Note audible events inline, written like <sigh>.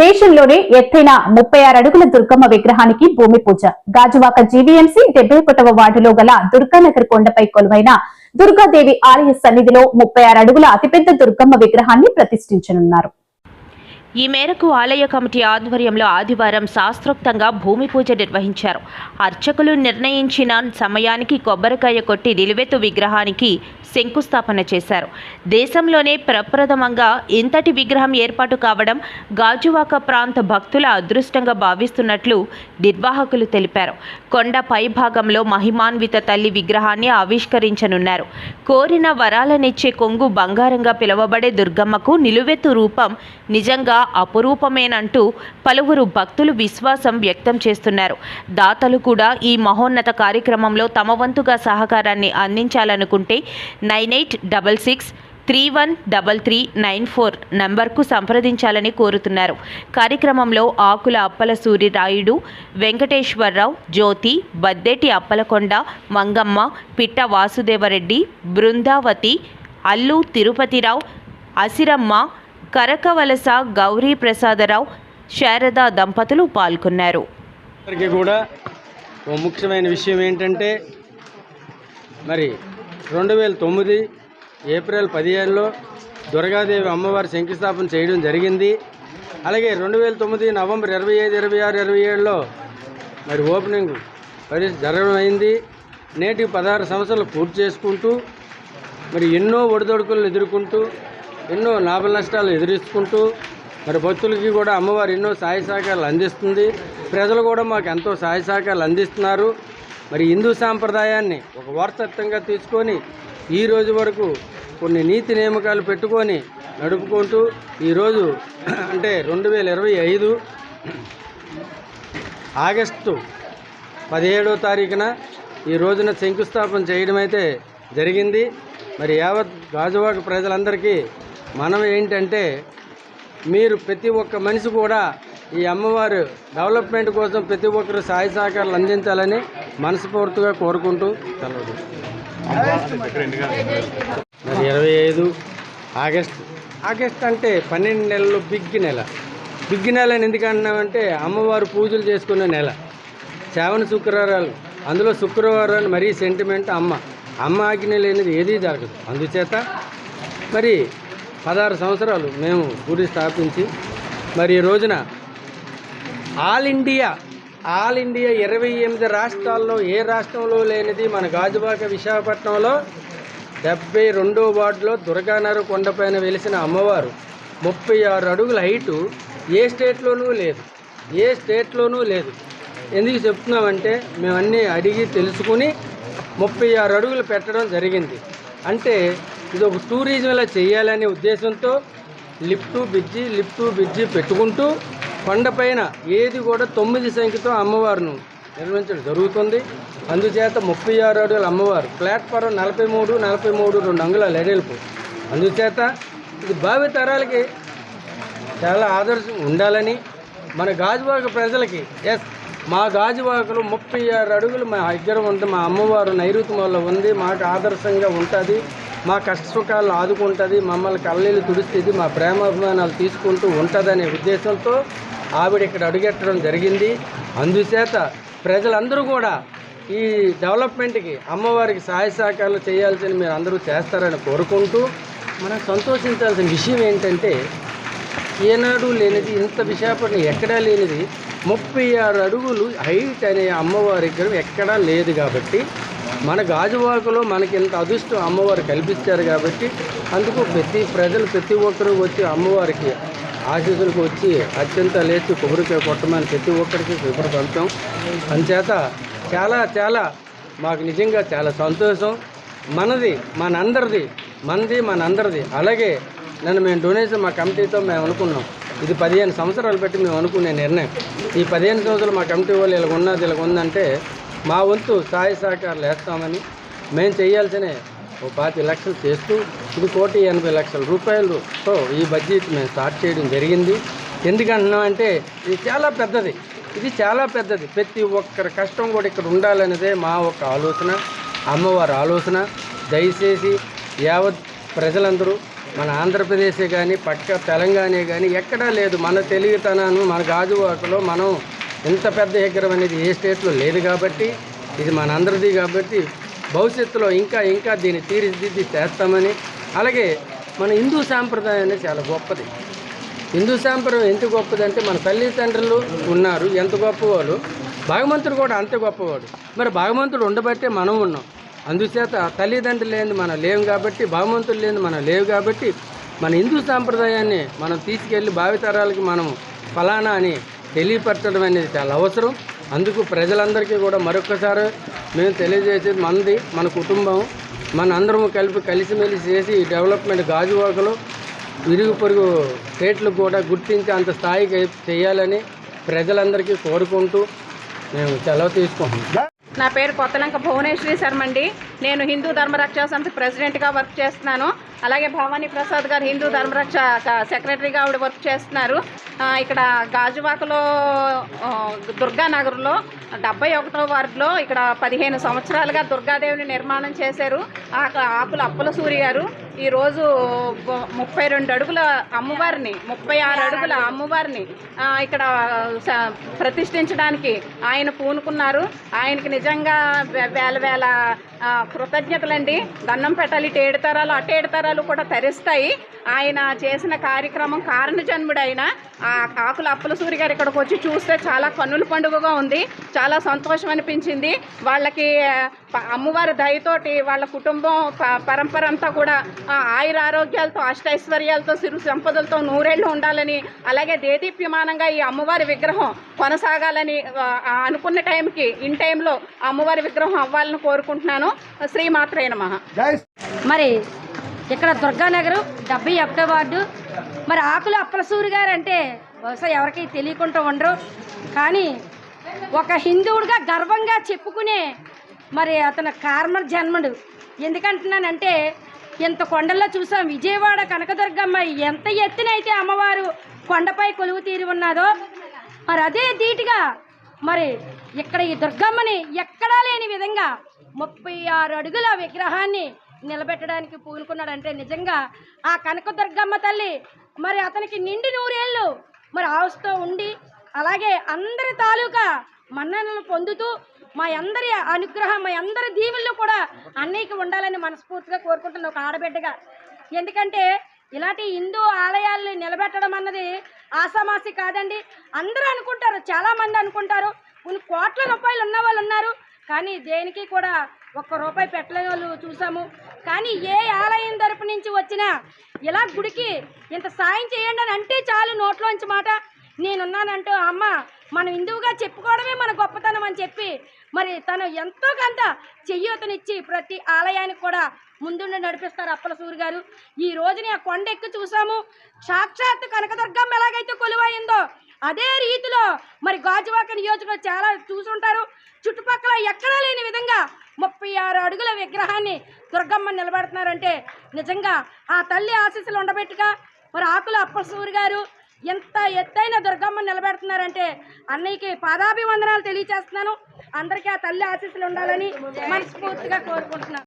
దేశంలోనే ఎత్తైన ముప్పై ఆరు అడుగుల దుర్గమ్మ విగ్రహానికి భూమి పూజ. గాజువాక జీవీఎంసీ డెబ్బై ఒకటవ వార్డులో గల దుర్గానగర్ కొండపై కొలువైన దుర్గాదేవి ఆలయ సన్నిధిలో ముప్పై ఆరు అడుగుల అతిపెద్ద దుర్గమ్మ విగ్రహాన్ని ప్రతిష్ఠించనున్నారు. ఈ మేరకు ఆలయ కమిటీ ఆధ్వర్యంలో ఆదివారం శాస్త్రోక్తంగా భూమి పూజ నిర్వహించారు. అర్చకులు నిర్ణయించిన సమయానికి కొబ్బరికాయ కొట్టి నిలువెత్తు విగ్రహానికి శంకుస్థాపన చేశారు. దేశంలోనే ప్రప్రథమంగా ఇంతటి విగ్రహం ఏర్పాటు కావడం గాజువాక ప్రాంత భక్తుల అదృష్టంగా భావిస్తున్నట్లు నిర్వాహకులు తెలిపారు. కొండ పైభాగంలో మహిమాన్విత తల్లి విగ్రహాన్ని ఆవిష్కరించనున్నారు. కోరిన వరాలనిచ్చే కొంగు బంగారంగా పిలువబడే దుర్గమ్మకు నిలువెత్తు రూపం నిజంగా అపురూపమేనంటూ పలువురు భక్తులు విశ్వాసం వ్యక్తం చేస్తున్నారు. దాతలు కూడా ఈ మహోన్నత కార్యక్రమంలో తమ వంతుగా సహకారాన్ని అందించాలనుకుంటే nine eight double six three one double three nine four నంబర్కు సంప్రదించాలని కోరుతున్నారు. కార్యక్రమంలో ఆకుల అప్పల సూర్యరాయుడు వెంకటేశ్వరరావు జ్యోతి బద్దెటి అప్పలకొండ మంగమ్మ పిట్ట వాసుదేవరెడ్డి బృందావతి అల్లు తిరుపతిరావు అసిరమ్మ కరకవలస గౌరీ ప్రసాదరావు శారద దంపతులు పాల్గొన్నారు. కూడా ఓ ముఖ్యమైన విషయం ఏంటంటే మరి రెండు వేల తొమ్మిది ఏప్రిల్ పదిహేనులో దుర్గాదేవి అమ్మవారి శంకుస్థాపన చేయడం జరిగింది. అలాగే రెండు వేల తొమ్మిది నవంబర్ ఇరవై ఐదు ఇరవై ఆరు ఇరవై ఏడులో మరి ఓపెనింగ్ పరి జరగడం అయింది నేటికి పదహారు సంవత్సరాలు పూర్తి చేసుకుంటూ మరి ఎన్నో ఒడిదొడుకులను ఎదుర్కొంటూ ఎన్నో లాభ నష్టాలు ఎదుర్కొంటూ మరి భక్తులకి కూడా అమ్మవారు ఎన్నో సహాయ సహకారాలు అందిస్తుంది. ప్రజలు కూడా మాకు ఎంతో సహాయ సహకారాలు అందిస్తున్నారు. మరి హిందూ సాంప్రదాయాన్ని ఒక వారసత్వంగా తీసుకొని ఈ రోజు వరకు కొన్ని నీతి నియామకాలు పెట్టుకొని నడుపుకుంటూ ఈరోజు <clears throat> అంటే రెండు వేల ఇరవై ఐదు ఆగస్టు పదిహేడో తారీఖున ఈ రోజున శంకుస్థాపన చేయడం అయితే జరిగింది. మరి యావత్ గాజువాక ప్రజలందరికీ మనం ఏంటంటే మీరు ప్రతి ఒక్క మనిషి కూడా ఈ అమ్మవారు డెవలప్మెంట్ కోసం ప్రతి ఒక్కరు సహాయ సహకారాలు అందించాలని మనస్ఫూర్తిగా కోరుకుంటూ తెలవదు మరి ఇరవై ఐదు ఆగస్ట్. ఆగస్ట్ అంటే పన్నెండు నెలలు బిగ్ నెల. బిగ్ నెల అని ఎందుకు అమ్మవారు పూజలు చేసుకునే నెల. శ్రావణ శుక్రవారాలు. అందులో శుక్రవారాలు మరీ సెంటిమెంట్ అమ్మ. అమ్మ ఆజ్ఞ లేనిది ఏదీ జరగదు. అందుచేత మరి పదహారు సంవత్సరాలు మేము గుడి స్థాపించి మరి ఈ రోజున ఆల్ ఇండియా ఆల్ ఇండియా ఇరవై ఎనిమిది రాష్ట్రాల్లో ఏ రాష్ట్రంలో లేనిది మన గాజుబాక విశాఖపట్నంలో డెబ్బై రెండో వార్డులో దుర్గానరు కొండపైన వెలిసిన అమ్మవారు. ముప్పై ఆరు అడుగుల హైటు ఏ స్టేట్లోనూ లేదు. ఏ స్టేట్లోనూ లేదు. ఎందుకు చెప్తున్నామంటే మేమన్నీ అడిగి తెలుసుకుని ముప్పై ఆరు అడుగులు పెట్టడం జరిగింది. అంటే ఇది ఒక టూరిజంలా చేయాలనే ఉద్దేశంతో లిఫ్ట్ బ్రిడ్జి లిఫ్ట్ బ్రిడ్జి పెట్టుకుంటూ కొండపైన ఏది కూడా తొమ్మిది సంఖ్యతో అమ్మవారును నిర్మించడం జరుగుతుంది. అందుచేత ముప్పై ఆరు అడుగుల అమ్మవారు ప్లాట్ఫారం నలభై మూడు నలభై మూడు రెండు అంగుళాల ఎడెల్పు. అందుచేత ఇది భావి తరాలకి చాలా ఆదర్శం ఉండాలని మన గాజువాక ప్రజలకి ఎస్ మా గాజువాకలు ముప్పై ఆరు అడుగులు మా దగ్గర ఉంది మా అమ్మవారు నైరుతి వల్ల ఉంది మాకు ఆదర్శంగా ఉంటుంది మా కష్ట సుఖాలను ఆదుకుంటుంది మమ్మల్ని కళ్ళీలు తుడుస్తుంది మా ప్రేమాభిమానాలు తీసుకుంటూ ఉంటుందనే ఉద్దేశంతో ఆవిడ ఇక్కడ అడుగెట్టడం జరిగింది. అందుచేత ప్రజలందరూ కూడా ఈ డెవలప్మెంట్కి అమ్మవారికి సహాయ సహకారాలు చేయాల్సిన మీరు అందరూ చేస్తారని కోరుకుంటూ మనం సంతోషించాల్సిన విషయం ఏంటంటే ఏనాడు లేనిది ఇంత విశాఖపట్నం ఎక్కడా లేనిది ముప్పై ఆరు అడుగులు హైట్ అనే అమ్మవారి విగ్రహం ఎక్కడా లేదు కాబట్టి మన గాజువాకలో మనకి ఇంత అదృష్టం అమ్మవారు కల్పించారు కాబట్టి అందుకు ప్రతి ప్రజలు ప్రతి ఒక్కరూ వచ్చి అమ్మవారికి ఆశీస్సులకు వచ్చి అత్యంత లేచి కొబ్బరికాయ కొట్టమని ప్రతి ఒక్కరికి కొబ్బరి పంపాం. అందుచేత చాలా చాలా మాకు నిజంగా చాలా సంతోషం. మనది మనందరిది మనది మనందరిది. అలాగే నన్ను మేము డొనేషన్ మా కమిటీతో మేము అనుకున్నాం. ఇది పదిహేను సంవత్సరాలు బట్టి మేము అనుకునే నిర్ణయం. ఈ పదిహేను సంవత్సరాలు మా కమిటీ వాళ్ళు ఇలాగ ఉన్నది ఇలాగ ఉందంటే మా వంతు సహాయ సహకారాలు వేస్తామని మేము చేయాల్సిన ఓ పాతి లక్షలు చేస్తూ ఇది కోటి ఎనభై లక్షల రూపాయలతో ఈ బడ్జెట్ మేము స్టార్ట్ చేయడం జరిగింది. ఎందుకంటున్నామంటే ఇది చాలా పెద్దది. ఇది చాలా పెద్దది. ప్రతి ఒక్కరి కష్టం కూడా ఇక్కడ ఉండాలనేదే మా ఒక ఆలోచన అమ్మవారి ఆలోచన. దయచేసి యావత్ ప్రజలందరూ మన ఆంధ్రప్రదేశే కానీ పక్క తెలంగాణ కానీ ఎక్కడా లేదు. మన తెలుగుతనాన్ని మన గాజువాకలో మనం ఇంత పెద్ద ఎగ్గరం అనేది ఏ స్టేట్లో లేదు కాబట్టి ఇది మన అందరిది కాబట్టి భవిష్యత్తులో ఇంకా ఇంకా దీన్ని తీర్చిదిద్ది చేస్తామని అలాగే మన హిందూ సాంప్రదాయం అనేది చాలా గొప్పది. హిందూ సాంప్రదాయం ఎంత గొప్పదంటే మన తల్లిదండ్రులు ఉన్నారు ఎంత గొప్పవాళ్ళు? భగవంతుడు కూడా అంత గొప్పవాడు. మరి భగవంతుడు ఉండబట్టే మనం ఉన్నాం. అందుచేత తల్లిదండ్రులు లేని మనం లేవు కాబట్టి భగవంతుడు లేని మనం లేవు కాబట్టి మన హిందూ సాంప్రదాయాన్ని మనం తీసుకెళ్ళి భావితరాలకి మనం ఫలానా అని తెలియపరచడం అనేది చాలా అవసరం. అందుకు ప్రజలందరికీ కూడా మరొకసారి మేము తెలియజేసేది మనది మన కుటుంబం మన అందరం కలిపి కలిసిమెలిసి చేసి ఈ డెవలప్మెంట్ గాజువాకలో విరుగు పొరుగు స్టేట్లు కూడా గుర్తించి అంత స్థాయికి చేయాలని ప్రజలందరికీ కోరుకుంటూ మేము సెలవు తీసుకుంటున్నాం. నా పేరు కొత్తలంక భువనేశ్వరి శర్మ అండి. నేను హిందూ ధర్మరక్షా సంస్థ ప్రెసిడెంట్గా వర్క్ చేస్తున్నాను. అలాగే భవానీ ప్రసాద్ గారు హిందూ ధర్మరక్ష సెక్రటరీగా ఆవిడ వర్క్ చేస్తున్నారు. ఇక్కడ గాజువాకలో దుర్గానగర్లో డెబ్బై ఒకటో వార్డులో ఇక్కడ పదిహేను సంవత్సరాలుగా దుర్గాదేవిని నిర్మాణం చేశారు. ఆకుల అప్పుల సూరి గారు. ఈరోజు ముప్పై రెండు అడుగుల అమ్మవారిని ముప్పై ఆరు అడుగుల అమ్మవారిని ఇక్కడ ప్రతిష్ఠించడానికి ఆయన పూనుకున్నారు. ఆయనకి నిజంగా వేల వేల కృతజ్ఞతలండి. దండం పెట్టాలి ఇటు ఏడు తరాలు అటు ఏడు తరాలు కూడా తరిస్తాయి. ఆయన చేసిన కార్యక్రమం కారణ జన్ముడైన ఆ ఆకుల అప్పుల సూరి గారు ఇక్కడికి వచ్చి చూస్తే చాలా కన్నుల పండుగగా ఉంది. చాలా సంతోషం అనిపించింది. వాళ్ళకి అమ్మవారి దయతోటి వాళ్ళ కుటుంబం పరంపర అంతా కూడా ఆ, ఆయుర ఆరోగ్యాలతో అష్టైశ్వర్యాలతో సిరు సంపదలతో నూరేళ్ళు ఉండాలని అలాగే దేదీప్యమానంగా ఈ అమ్మవారి విగ్రహం కొనసాగాలని అనుకున్న టైంకి ఇన్ టైంలో అమ్మవారి విగ్రహం అవ్వాలని కోరుకుంటున్నాను. శ్రీమాత్రే నమః. మరి ఇక్కడ దుర్గానగర్ డెబ్బై ఒకటో వార్డు. మరి ఆకుల అప్పలసూరి గారు అంటే బహుశా ఎవరికి తెలియకుండా ఉండరు. కానీ ఒక హిందువుడిగా గర్వంగా చెప్పుకునే మరి అతను కార్మ జన్మడు. ఎందుకంటున్నానంటే ఇంత కొండల్లో చూసాం విజయవాడ కనకదుర్గమ్మ ఎంత ఎత్తునైతే అమ్మవారు కొండపై కొలువు తీరి ఉన్నదో మరి అదే ధీటుగా మరి ఇక్కడ ఈ దుర్గమ్మని ఎక్కడా లేని విధంగా ముప్పై ఆరు అడుగుల విగ్రహాన్ని నిలబెట్టడానికి పూనుకున్నాడంటే నిజంగా ఆ కనకదుర్గమ్మ తల్లి మరి అతనికి నిండి నూరేళ్ళు. మరి ఆవుస్తూ ఉండి అలాగే అందరి తాలూకా మన్ననలు పొందుతూ మా అందరి అనుగ్రహం మా అందరి దీవుల్లో కూడా అన్నయ్యకి ఉండాలని మనస్ఫూర్తిగా కోరుకుంటున్న ఒక ఆడబిడ్డగా. ఎందుకంటే ఇలాంటి హిందూ ఆలయాల్ని నిలబెట్టడం అన్నది ఆసామాసి కాదండి. అందరూ అనుకుంటారు చాలామంది అనుకుంటారు. కొన్ని కోట్ల రూపాయలు ఉన్న వాళ్ళు ఉన్నారు. కానీ దేనికి కూడా ఒక్క రూపాయి పెట్టలేని వాళ్ళు చూసాము. కానీ ఏ ఆలయం తరపు నుంచి వచ్చినా ఇలా గుడికి ఇంత సాయం చేయండి అని అంటే చాలు నోట్లోంచి మాట. నేనున్నానంటూ అమ్మ మనం హిందువుగా చెప్పుకోవడమే మన గొప్పతనం అని చెప్పి మరి తను ఎంతో కొంత చెయ్యూతనిచ్చి ప్రతి ఆలయానికి కూడా ముందుండి నడిపిస్తారు అప్పల సూరి గారు. ఈ రోజుని ఆ కొండ ఎక్కి చూసాము. సాక్షాత్ కనకదుర్గం ఎలాగైతే కొలువైందో అదే రీతిలో మరి గాజువాక నియోజకవర్గం చాలా చూసుంటారు. చుట్టుపక్కల ఎక్కడా లేని విధంగా ముప్పై ఆరు అడుగుల విగ్రహాన్ని దుర్గమ్మ నిలబెడుతున్నారంటే నిజంగా ఆ తల్లి ఆశీస్సులు ఉండబెట్టుగా మరి ఆకుల అప్పసూరి గారు ఎంత ఎత్తైన దుర్గమ్మ నిలబెడుతున్నారంటే అన్నయ్యకి పాదాభివందనాలు తెలియచేస్తున్నాను. అందరికీ ఆ తల్లి ఆశీస్సులు ఉండాలని మనస్ఫూర్తిగా కోరుకుంటున్నాను.